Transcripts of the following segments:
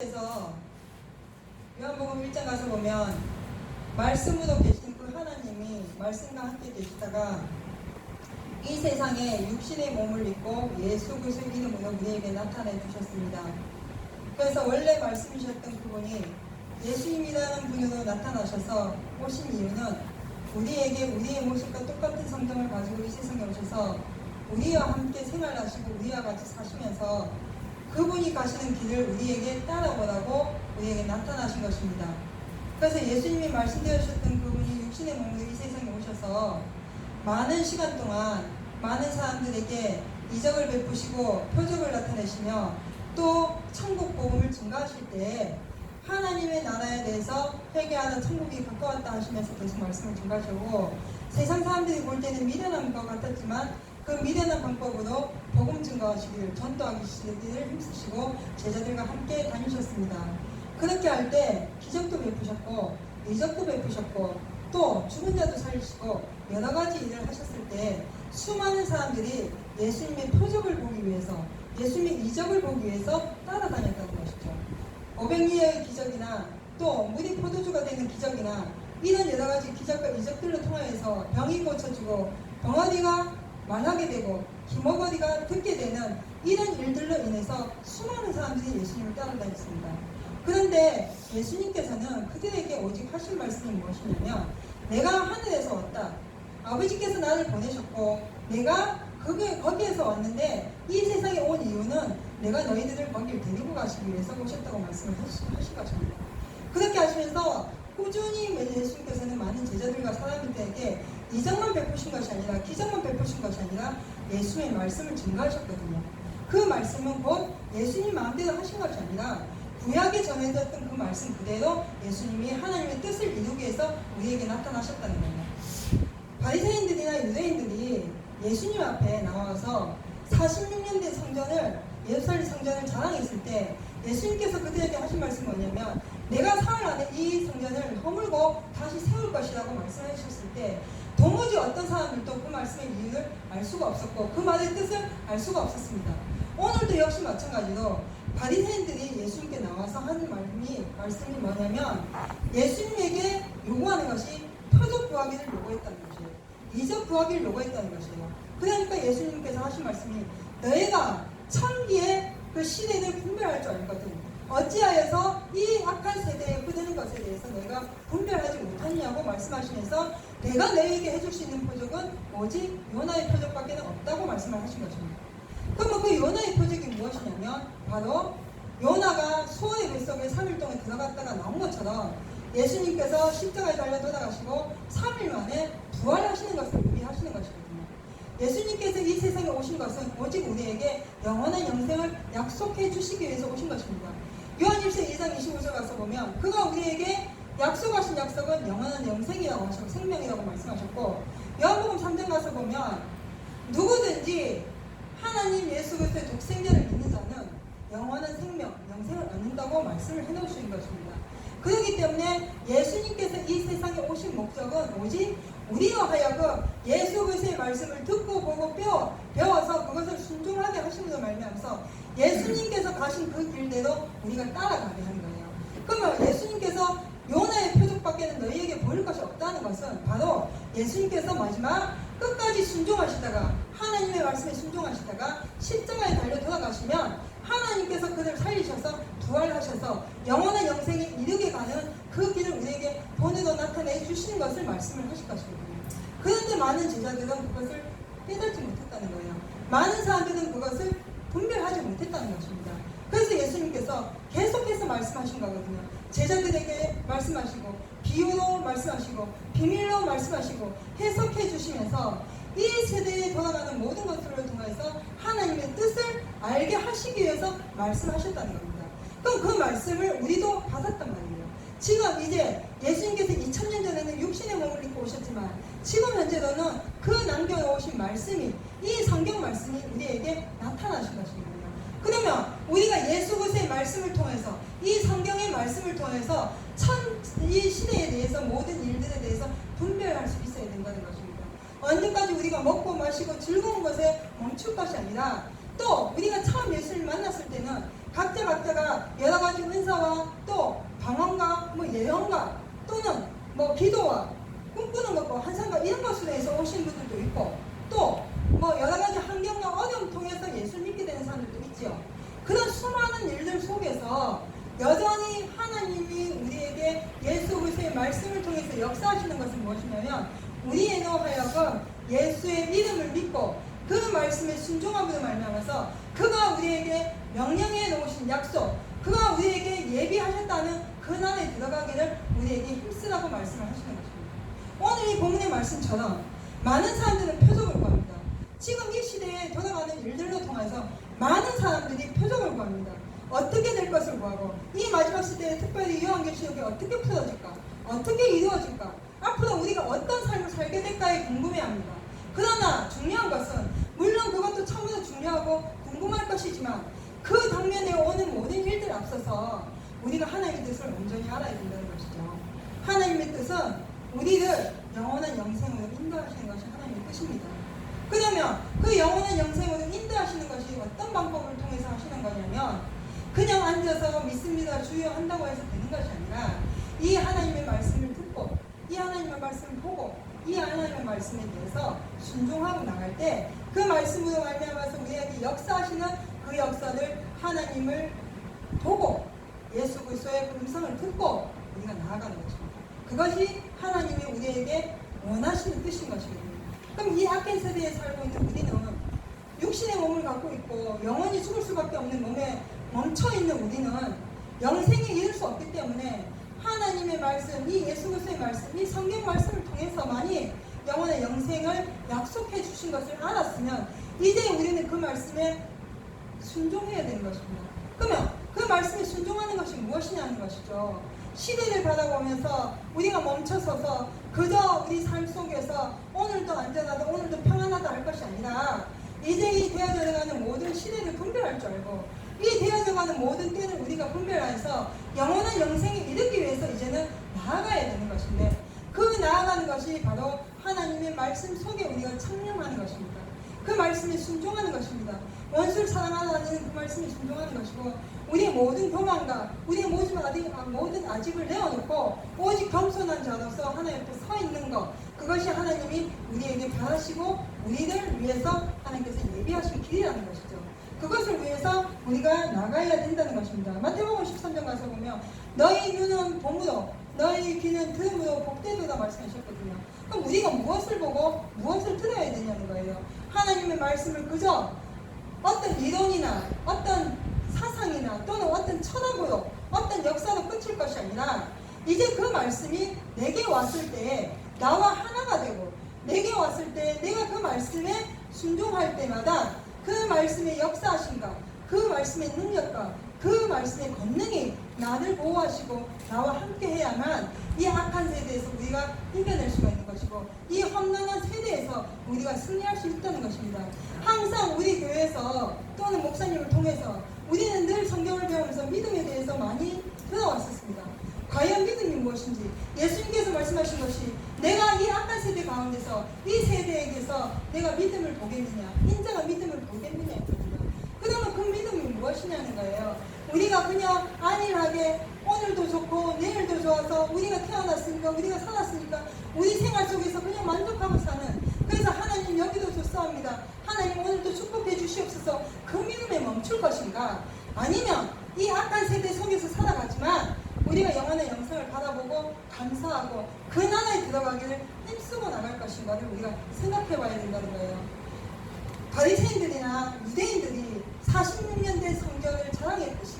그래서 요한복음 1장 가서 보면 말씀으로 계신 그 하나님이 말씀과 함께 계시다가 이 세상에 육신의 몸을 입고 예수 그리스도 이름으로 우리에게 나타내 주셨습니다. 그래서 원래 말씀이셨던 그분이 예수님이라는 분으로 나타나셔서 오신 이유는 우리에게 우리의 모습과 똑같은 성경을 가지고 이 세상에 오셔서 우리와 함께 생활하시고 우리와 같이 사시면서 그분이 가시는 길을 우리에게 따라오라고 우리에게 나타나신 것입니다. 그래서 예수님이 말씀드렸던 그분이 육신의 몸으로 이 세상에 오셔서 많은 시간 동안 많은 사람들에게 이적을 베푸시고 표적을 나타내시며 또 천국 복음을 증가하실 때 하나님의 나라에 대해서 회개하는 천국이 가까웠다 하시면서 계속 말씀을 증가하시고 세상 사람들이 볼 때는 미련한 것 같았지만 그 미련한 방법으로 복음 증거하시기를 전도하시기를 힘쓰시고 제자들과 함께 다니셨습니다. 그렇게 할 때 기적도 베푸셨고 이적도 베푸셨고 또 죽은 자도 살리시고 여러 가지 일을 하셨을 때 수많은 사람들이 예수님의 표적을 보기 위해서 예수님의 이적을 보기 위해서 따라다녔다는 것이죠. 500리의 기적이나 또 무리 포도주가 되는 기적이나 이런 여러 가지 기적과 이적들로 통하여서 병이 고쳐지고 벙어리가 말하게 되고 기머거리가 듣게 되는 이런 일들로 인해서 수많은 사람들이 예수님을 따라다녔습니다. 그런데 예수님께서는 그들에게 오직 하신 말씀이 무엇이냐면 내가 하늘에서 왔다. 아버지께서 나를 보내셨고 내가 거기, 거기에서 왔는데 이 세상에 온 이유는 내가 너희들을 거기를 데리고 가시기 위해서 오셨다고 말씀을 하시, 하신 것입니다. 그렇게 하시면서 꾸준히 예수님께서는 많은 제자들과 사람들에게 이적만 베푸신 것이 아니라 기적만 베푸신 것이 아니라 예수의 말씀을 증가하셨거든요. 그 말씀은 곧 예수님 마음대로 하신 것이 아니라 구약에 전해졌던 그 말씀 그대로 예수님이 하나님의 뜻을 이루기 위해서 우리에게 나타나셨다는 거예요. 바리새인들이나 유대인들이 예수님 앞에 나와서 46년 된 성전을 예루살렘 성전을 자랑했을 때 예수님께서 그들에게 하신 말씀이 뭐냐면 내가 사흘 안에 이 성전을 허물고 다시 세울 것이라고 말씀하셨을 때 도무지 어떤 사람들도 그 말씀의 이유를 알 수가 없었고 그 말의 뜻을 알 수가 없었습니다. 오늘도 역시 마찬가지로 바리새인들이 예수님께 나와서 하는 말씀이 말씀이 뭐냐면 예수님에게 요구하는 것이 표적 구하기를 요구했다는 것이에요. 이적 구하기를 요구했다는 것이에요. 그러니까 예수님께서 하신 말씀이 너희가 천기의 그 시대를 분별할 줄 알거든. 어찌하여서 이 악한 세대에 흐르는 것에 대해서 너희가 분별하 지 못하느냐고 말씀하시면서 내가 너희에게 해줄 수 있는 표적은 오직 요나의 표적밖에 없다고 말씀을 하신 것입니다. 그러면 그 요나의 표적이 무엇이냐면 바로 요나가 소의 뱃속에 3일 동안 들어갔다가 나온 것처럼 예수님께서 십자가에 달려 돌아가시고 3일 만에 부활하시는 것을 의미하시는 것이거든요. 예수님께서 이 세상에 오신 것은 오직 우리에게 영원한 영생을 약속해 주시기 위해서 오신 것입니다. 요한일서 2장 25절 가서 보면 그가 우리에게 약속하신 약속은 영원한 영생이라고 하시고 생명이라고 말씀하셨고 요한복음 3장 가서 보면 누구든지 하나님 예수 그리스도의 독생자를 믿는 자는 영원한 생명, 영생을 얻는다고 말씀을 해놓으신 것입니다. 그렇기 때문에 예수님께서 이 세상에 오신 목적은 오직 우리와 하여금 예수 그리스도의 말씀을 듣고 보고 배워 배워서 그것을 순종하게 하심으로 말미암아서 예수님께서 가신 그 길대로 우리가 따라가게 하는 거예요. 그러면 예수님께서 밖에는 너희에게 보일 것이 없다는 것은 바로 예수님께서 마지막 끝까지 순종하시다가 하나님의 말씀에 순종하시다가 십자가에 달려 돌아가시면 하나님께서 그를 살리셔서 부활하셔서 영원한 영생에 이르게 가는 그 길을 우리에게 본으로 나타내 주시는 것을 말씀을 하실 것이거든요. 그런데 많은 제자들은 그것을 깨닫지 못했다는 거예요. 많은 사람들은 그것을 분별하지 못했다는 것입니다. 그래서 예수님께서 계속해서 말씀하신 거거든요. 제자들에게 말씀하시고 비유로 말씀하시고 비밀로 말씀하시고 해석해 주시면서 이 세대에 돌아가는 모든 것들을 통해서 하나님의 뜻을 알게 하시기 위해서 말씀하셨다는 겁니다. 그럼 그 말씀을 우리도 받았단 말이에요. 지금 이제 예수님께서 2000년 전에는 육신의 몸을 입고 오셨지만 지금 현재로는 그 남겨오신 말씀이 이 성경 말씀이 우리에게 나타나신 것입니다. 그러면 우리가 예수 그리스도의 말씀을 통해서 이 성경의 말씀을 통해서 천 이 시대에 대해서 모든 일들에 대해서 분별할 수 있어야 된다는 것입니다. 언제까지 우리가 먹고 마시고 즐거운 것에 멈출 것이 아니라 또 우리가 처음 예수를 만났을 때는 각자 각자가 여러 가지 은사와 또 방언과 뭐 예언과 또는 뭐 기도와 꿈꾸는 것과 환상과 이런 것으로 해서 오신 분들도 있고 또 뭐 여러 가지 환경과 어려움 통해서 예수 믿게 되는 사람들도 있지요. 그런 수많은 일들 속에서 말씀을 통해서 역사하시는 것은 무엇이냐면 우리에게 하여금 예수의 이름을 믿고 그 말씀에 순종함으로 말미암아서 그가 우리에게 명령해 놓으신 약속 그가 우리에게 예비하셨다는 그 날에 들어가기를 우리에게 힘쓰라고 말씀을 하시는 것입니다. 오늘 이 본문의 말씀처럼 많은 사람들은 표적을 구합니다. 지금 이 시대에 돌아가는 일들로 통해서 많은 사람들이 표적을 구합니다. 어떻게 될 것을 구하고 이 마지막 시대에 특별히 요한계시록이 어떻게 풀어질까? 어떻게 이루어질까? 앞으로 우리가 어떤 삶을 살게 될까에 궁금해합니다. 그러나 중요한 것은 물론 그것도 참으로 중요하고 궁금할 것이지만 그 당면에 오는 모든 일들 앞서서 우리가 하나님의 뜻을 온전히 알아야 된다는 것이죠. 하나님의 뜻은 우리를 영원한 영생으로 인도하시는 것이 하나님의 뜻입니다. 그러면 그 영원한 영생으로 인도하시는 것이 어떤 방법을 통해서 하시는 거냐면 그냥 앉아서 믿습니다 주여 한다고 해서 되는 것이 아니라 이 하나님의 말씀을 듣고 이 하나님의 말씀을 보고 이 하나님의 말씀에 대해서 순종하고 나갈 때 그 말씀으로 말미암아서 우리에게 역사하시는 그 역사를 하나님을 보고 예수 그리스도의 그 음성을 듣고 우리가 나아가는 것입니다. 그것이 하나님이 우리에게 원하시는 뜻인 것이거든요. 그럼 이 악한 세대에 살고 있는 우리는 육신의 몸을 갖고 있고 영원히 죽을 수밖에 없는 몸에 멈춰 있는 우리는 영생에 이를 수 없기 때문에 하나님의 말씀, 이 예수 그리스도의 말씀, 이 성경 말씀을 통해서만이 영원의 영생을 약속해 주신 것을 알았으면 이제 우리는 그 말씀에 순종해야 되는 것입니다. 그러면 그 말씀에 순종하는 것이 무엇이냐는 것이죠. 시대를 바라보면서 우리가 멈춰서서 그저 우리 삶 속에서 오늘도 안전하다, 오늘도 평안하다 할 것이 아니라 이제 이 되어져가는 모든 시대를 분별할 줄 알고 이 되어져가는 모든 때를 우리가 분별해서 영원한 영생에 이르기 위해서 이제는 나아가야 되는 것인데 그 나아가는 것이 바로 하나님의 말씀 속에 우리가 청렴하는 것입니다. 그 말씀에 순종하는 것입니다. 원수를 사랑하라는 그 말씀에 순종하는 것이고 우리의 모든 교만과 우리의 모든 모든 아집을 내어놓고 오직 겸손한 자로서 하나님 앞에 서 있는 것 그것이 하나님이 우리에게 바라시고 우리를 위해서 하나님께서 예비하신 길이라는 것이죠. 그것을 위해서 우리가 나가야 된다는 것입니다. 마태복음 13장 가서 보면 너희 눈은 봄으로 너희 귀는 들음으로 복되도다 말씀하셨거든요. 그럼 우리가 무엇을 보고 무엇을 들어야 되냐는 거예요. 하나님의 말씀을 그저 어떤 이론이나 어떤 사상이나 또는 어떤 철학으로 어떤 역사로 끝일 것이 아니라 이제 그 말씀이 내게 왔을 때 나와 하나가 되고 내게 왔을 때 내가 그 말씀에 순종할 때마다 그 말씀의 역사하신가 그 말씀의 능력과 그 말씀의 권능이 나를 보호하시고 나와 함께 해야만 이 악한 세대에서 우리가 이겨낼 수가 있는 것이고 이 험난한 세대에서 우리가 승리할 수 있다는 것입니다. 항상 우리 교회에서 또는 목사님을 통해서 우리는 늘 성경을 배우면서 믿음에 대해서 많이 들어왔었습니다. 과연 믿음이 무엇인지 예수님께서 말씀하신 것이 가운데서 이 세대에게서 내가 믿음을 보겠느냐 인자가 믿음을 보겠느냐 했거든요. 그러면 그 믿음이 무엇이냐는 거예요. 우리가 그냥 안일하게 오늘도 좋고 내일도 좋아서 우리가 태어났으니까 우리가 살았으니까 우리 생활 속에서 그냥 만족하고 사는 그래서 하나님 여기도 좋사옵니다. 하나님 오늘도 축복해 주시옵소서 그 믿음에 멈출 것인가 아니면 이 악한 세대 속에서 살아가지만 우리가 영원의 영생을 바라보고 감사하고 그 나라에 들어가기를 힘쓰고 나갈 것인가를 우리가 생각해 봐야 된다는 거예요. 바리새인들이나 유대인들이 46년 된 성경을 자랑했듯이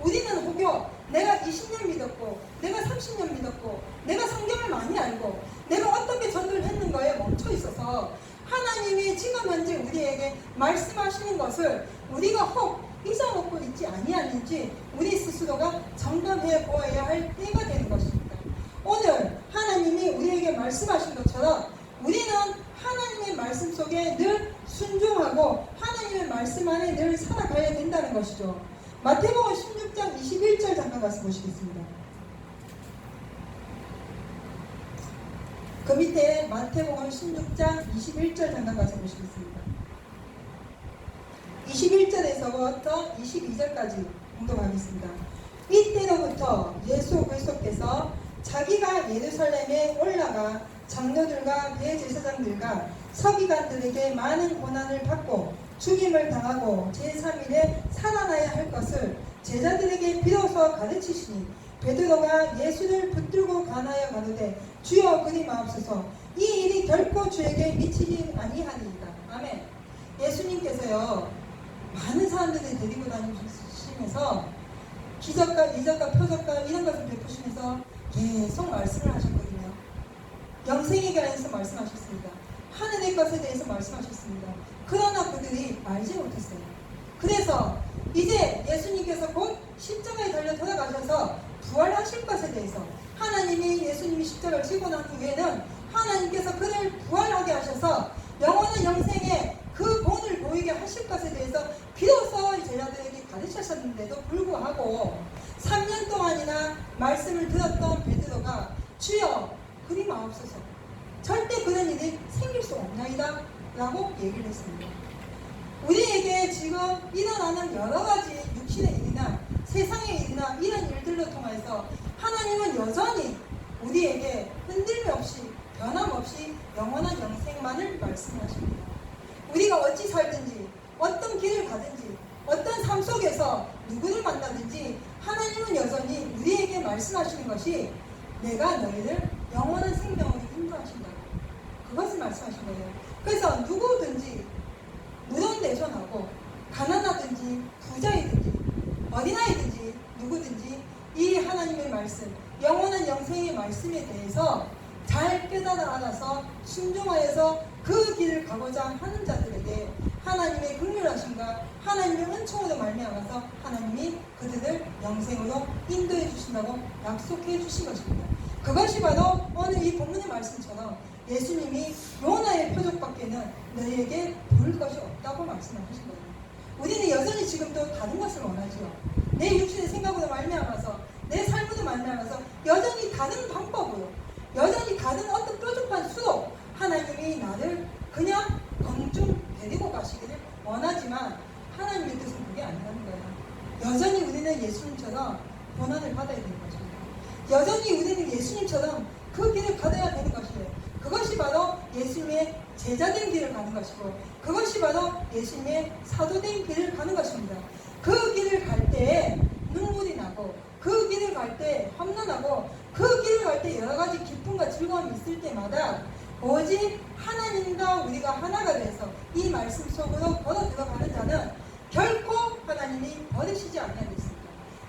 우리는 혹여 내가 20년 믿었고 내가 30년 믿었고 내가 성경을 많이 알고 내가 어떻게 전도를 했는가에 멈춰 있어서 하나님이 지금 현재 우리에게 말씀하시는 것을 우리가 혹 잊어먹고 있지 아니하는지 우리 스스로가 점검해 보아야 할 때가 되는 것입니다. 오늘 하나님이 우리에게 말씀하신 것처럼 우리는 하나님의 말씀 속에 늘 순종하고 하나님의 말씀 안에 늘 살아가야 된다는 것이죠. 마태복음 16장 21절 잠깐 가서 보시겠습니다. 그 밑에 마태복음 16장 21절 잠깐 가서 보시겠습니다. 21절에서부터 22절까지 공독하겠습니다. 이때로부터 예수 그리스도께서 자기가 예루살렘에 올라가 장로들과 대제사장들과 서기관들에게 많은 고난을 받고 죽임을 당하고 제3일에 살아나야 할 것을 제자들에게 비로소 가르치시니 베드로가 예수를 붙들고 가나여 가로되 주여 그리 마옵소서 이 일이 결코 주에게 미치지 아니하니이다. 아멘. 예수님께서요 많은 사람들을 데리고 다니시면서 기적과 이적과 표적과 이런 것을 베푸시면서 계속 말씀을 하셨거든요. 영생에 관해서 말씀하셨습니다. 하늘의 것에 대해서 말씀하셨습니다. 그러나 그들이 알지 못했어요. 그래서 이제 예수님께서 곧 십자가에 달려 돌아가셔서 부활하실 것에 대해서 하나님이 예수님이 십자가를 지고 난 후에는 하나님께서 그를 부활하게 하셔서 영원한 영생에 그 본을 보이게 하실 것에 대해서 비로소 제자들에게 가르치셨는데도 불구하고 3년 동안이나 말씀을 들었던 베드로가 주여 그리 마옵소서 절대 그런 일이 생길 수 없나이다 라고 얘기를 했습니다. 우리에게 지금 일어나는 여러 가지 육신의 일이나 세상의 일이나 이런 일들로 통해서 하나님은 여전히 우리에게 흔들림 없이 변함없이 영원한 영생만을 말씀하십니다. 우리가 어찌 살든지 어떤 길을 가든지 어떤 삶 속에서 누구를 만나든지 하나님은 여전히 우리에게 말씀하시는 것이 내가 너희를 영원한 생명으로 인도하신다. 그것을 말씀하신 거예요. 그래서 누구든지 무don대전하고 가난하든지 부자이든지 어린아이든지 누구든지 이 하나님의 말씀 영원한 영생의 말씀에 대해서 잘 깨달아 알아서 순종하여서 그 길을 가고자 하는 자들에게 하나님의 긍휼하심과 하나님의 은총으로 말미암아서 하나님이 그들을 영생으로 인도해 주신다고 약속해 주신 것입니다. 그것이 바로 오늘 이 본문의 말씀처럼 예수님이 요나의 표적밖에는 너희에게 볼 것이 없다고 말씀하신 거예요. 우리는 여전히 지금도 다른 것을 원하지요. 내 육신의 생각으로 말미암아서 내 삶으로 말미암아서 여전히 다른 방법으로 여전히 다른 어떤 뾰족한 수로 하나님이 나를 그냥 건중 데리고 가시기를 원하지만 하나님의 뜻은 그게 아니라는 거예요. 여전히 우리는 예수님처럼 고난을 받아야 되는 것입니다. 여전히 우리는 예수님처럼 그 길을 가야 되는 것이에요. 그것이 바로 예수님의 제자된 길을 가는 것이고 그것이 바로 예수님의 사도된 길을 가는 것입니다. 그 길을 갈때 눈물이 나고 그 길을 갈 때 험난하고 그 길을 갈 때 여러 가지 기쁨과 즐거움이 있을 때마다 오직 하나님과 우리가 하나가 돼서 이 말씀 속으로 걸어 들어가는 자는 결코 하나님이 버리시지 아니하겠습니다.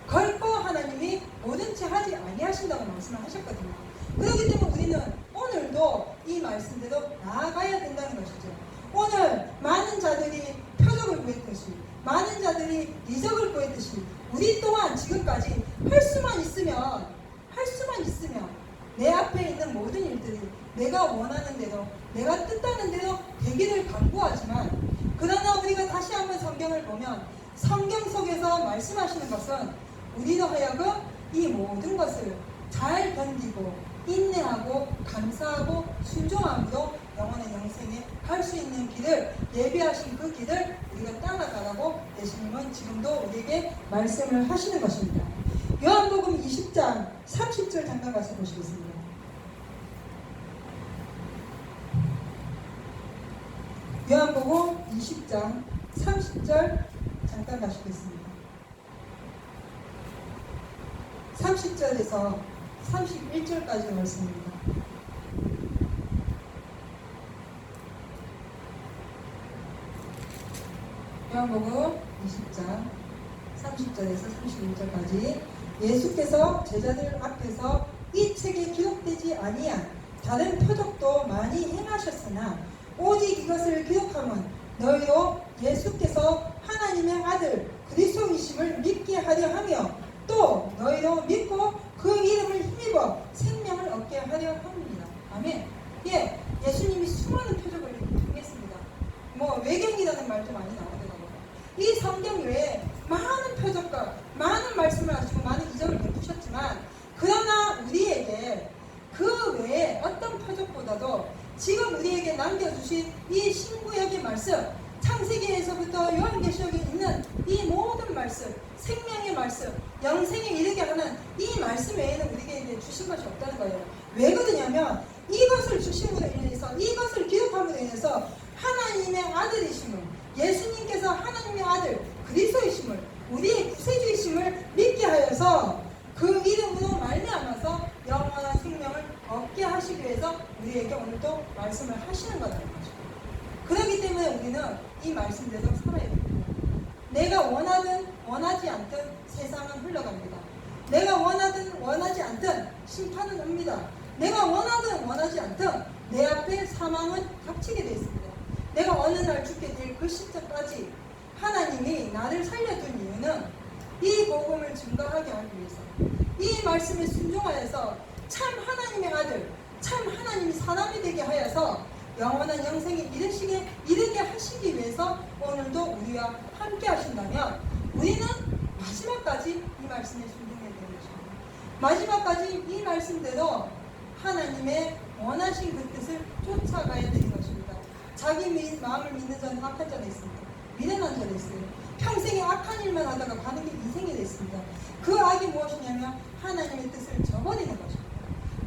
결코 하나님이 모든 채 하지 아니하신다고 말씀을 하셨거든요. 그렇기 때문에 우리는 오늘도 이 말씀대로 나아가야 된다는 것이죠. 오늘 많은 자들이 표적을 구했듯이 많은 자들이 이적을 구했듯이 우리 또한 지금까지 할 수만 있으면 할 수만 있으면 내 앞에 있는 모든 일들이 내가 원하는 대로 내가 뜻하는 대로 되기를 간구하지만 그러나 우리가 다시 한번 성경을 보면 성경 속에서 말씀하시는 것은 우리로 하여금 이 모든 것을 잘 견디고 인내하고 감사하고 순종함으로 영원한 영생에 갈 수 있는 길을 예비하신 그 길을 우리가 따라가라고 예수님은 지금도 우리에게 말씀을 하시는 것입니다. 요한복음 20장 30절 잠깐 가서 보시겠습니다. 요한복음 20장 30절 잠깐 가시겠습니다. 30절에서 31절까지 말씀입니다. 요한복음 20장 30절에서 31절까지 예수께서 제자들 앞에서 이 책에 기록되지 아니한 다른 표적도 많이 행하셨으나 오직 이것을 기록함은 너희로 예수께서 하나님의 아들 그리스도이심을 믿게 하려 하며 또 너희로 믿고 그 이름을 힘입어 생명을 얻게 하려 합니다. 아멘. 예, 예수님이 수많은 표적을 행했습니다. 뭐 외경이라는 말도 많이 나오더라고요. 이 성경 외에 많은 표적과 많은 말씀을 하시고 많은 이적을 베푸셨지만 그러나 우리에게 그 외에 어떤 표적보다도 지금 우리에게 남겨주신 이 신구약의 말씀 창세기에서부터 요한계시록에 있는 이 모든 말씀 생명의 말씀, 영생에 이르게 하는 이 말씀 외에는 우리에게 주신 것이 없다는 거예요. 왜 그러냐면 이것을 주심으로 인해서 이것을 기록함으로 인해서 하나님의 아들이심을 예수님께서 하나님의 아들 그리스도이심을 우리의 구세주이심을 믿게 하여서 그 이름으로 말미암아서 영원한 생명을 얻게 하시기 위해서 우리에게 오늘도 말씀을 하시는 거라는 거죠. 그렇기 때문에 우리는 이 말씀대로 살아야 됩니다. 내가 원하든 원하지 않든 세상은 흘러갑니다. 내가 원하든 원하지 않든 심판은 옵니다. 내가 원하든 원하지 않든 내 앞에 사망은 닥치게 되어 있습니다. 내가 어느 날 죽게 될 그 시점까지 하나님이 나를 살려준 이유는 이 증거하게 하기 위해서 이 말씀에 순종하여서 참 하나님의 아들, 참 하나님이 사람이 되게 하여서 영원한 영생에 이르시게 이르게 하시기 위해서 오늘도 우리와 함께 하신다면 우리는 마지막까지 이 말씀에 순종해야 것입니다. 마지막까지 이 말씀대로 하나님의 원하신 그 뜻을 쫓아가야 되는 것입니다. 자기 미- 마음을 믿는 자는 악한 자가 있습니다. 미련한 자가 있어요. 평생에 악한 일만 하다가 가는 게 인생이 됐습니다. 그 악이 무엇이냐면 하나님의 뜻을 저버리는 것입니다.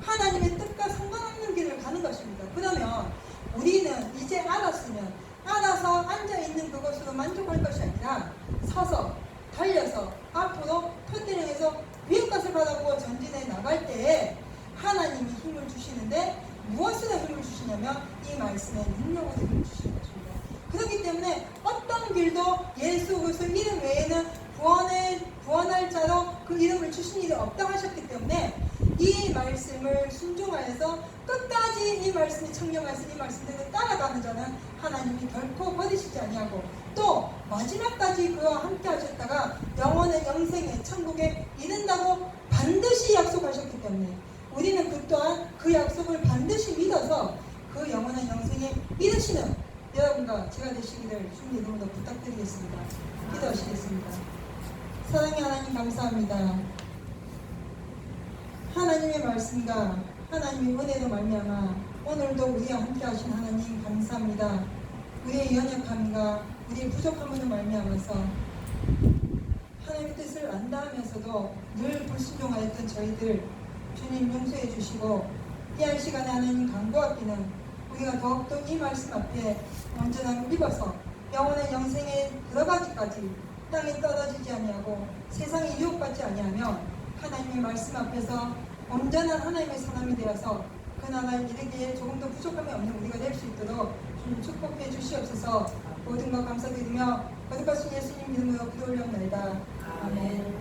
하나님의 뜻과 상관없는 길을 가는 것입니다. 그러면 우리는 이제 알았으면 알아서 앉아 있는 그것으로 만족할 것이 아니라 서서 달려서 앞으로 터뜨려서 위의 것을 바라보고 전진해 나갈 때에 하나님이 힘을 주시는데 무엇으로 힘을 주시냐면 이 말씀의 능력으로 힘을 주시는 것입니다. 그렇기 때문에 어떤 길도 예수 그리스도 이름 외에는 구원을 구원할 자로 그 이름을 주신 일이 없다 하셨기 때문에 이 말씀을 순종하여서 끝까지 이 말씀이 청명하여서 이 말씀대로 따라가는 자는 하나님이 결코 버리시지 아니하고 또 마지막까지 그와 함께 하셨다가 영원의 영생의 천국에 이른다고 반드시 약속하셨기 때문에 우리는 그 또한 그 약속을 반드시 믿어서 그 영원한 영생에 이르시는 여러분과 제가 되시기를 주님 이름으로 부탁드리겠습니다. 기도하시겠습니다. 사랑의 하나님 감사합니다. 하나님의 말씀과 하나님의 은혜로 말미암아 오늘도 우리와 함께 하신 하나님 감사합니다. 우리의 연약함과 우리의 부족함으로 말미암아서 하나님의 뜻을 안다 하면서도 늘 불순종하였던 저희들 주님 용서해 주시고 이한 시간에 하나님 강구하기는 우리가 더욱더 이 말씀 앞에 온전함을 입어서 영원의 영생에 들어가기까지 땅에 떨어지지 아니하고 세상에 유혹받지 아니하며 하나님의 말씀 앞에서 온전한 하나님의 사람이 되어서 그 나라에 이르기에 조금 더 부족함이 없는 우리가 될 수 있도록 주님 축복해 주시옵소서 모든 것 감사드리며 거듭하신 예수님 이름으로 기도 올려옵나이다. 아멘.